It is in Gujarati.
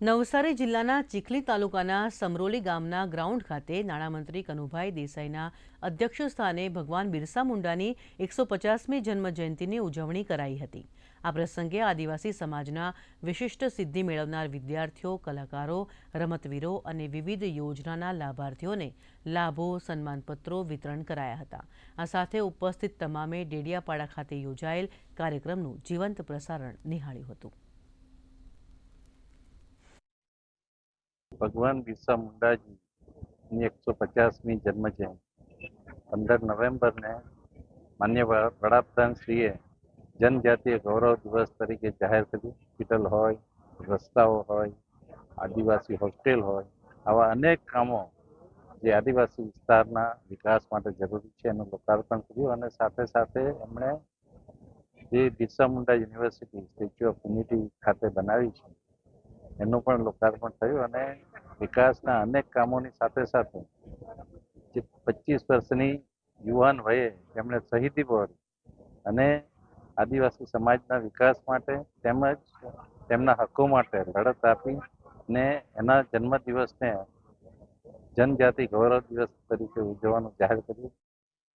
નવસારી જિલ્લાના ચીખલી તાલુકાના સમરોલી ગામના ગ્રાઉન્ડ ખાતે નાણામંત્રી કનુભાઈ દેસાઈના અધ્યક્ષસ્થાને ભગવાન બિરસા મુંડાની એકસો પચાસમી જન્મજયંતિની ઉજવણી કરાઈ હતી. આ પ્રસંગે આદિવાસી સમાજના વિશિષ્ટ સિદ્ધિ મેળવનાર વિદ્યાર્થીઓ, કલાકારો, રમતવીરો અને વિવિધ યોજનાના લાભાર્થીઓને લાભો, સન્માનપત્રો વિતરણ કરાયા હતા. આ સાથે ઉપસ્થિત તમામે ડેડિયાપાડા ખાતે યોજાયેલ કાર્યક્રમનું જીવંત પ્રસારણ નિહાળ્યું હતું. ભગવાન બિરસા મુંડાજીની એકસો પચાસમી જન્મજયંતિ. પંદર નવેમ્બરને માન્ય વડાપ્રધાન શ્રીએ જનજાતીય ગૌરવ દિવસ તરીકે જાહેર કર્યું. હોસ્પિટલ હોય, રસ્તાઓ હોય, આદિવાસી હોસ્ટેલ હોય, આવા અનેક કામો જે આદિવાસી વિસ્તારના વિકાસ માટે જરૂરી છે એનું લોકાર્પણ કર્યું અને સાથે સાથે એમણે જે Birsa Munda university statue of unity ખાતે બનાવી છે એનું પણ લોકાર્પણ થયું અને વિકાસના અનેક કામોની સાથે સાથે જે પચીસ વર્ષની યુવાન વયે તેમણે શહીદી વહોરી અને આદિવાસી સમાજના વિકાસ માટે તેમજ તેમના હકો માટે લડત આપી ને એના જન્મદિવસને જનજાતિ ગૌરવ દિવસ તરીકે ઉજવવાનું જાહેર કર્યું.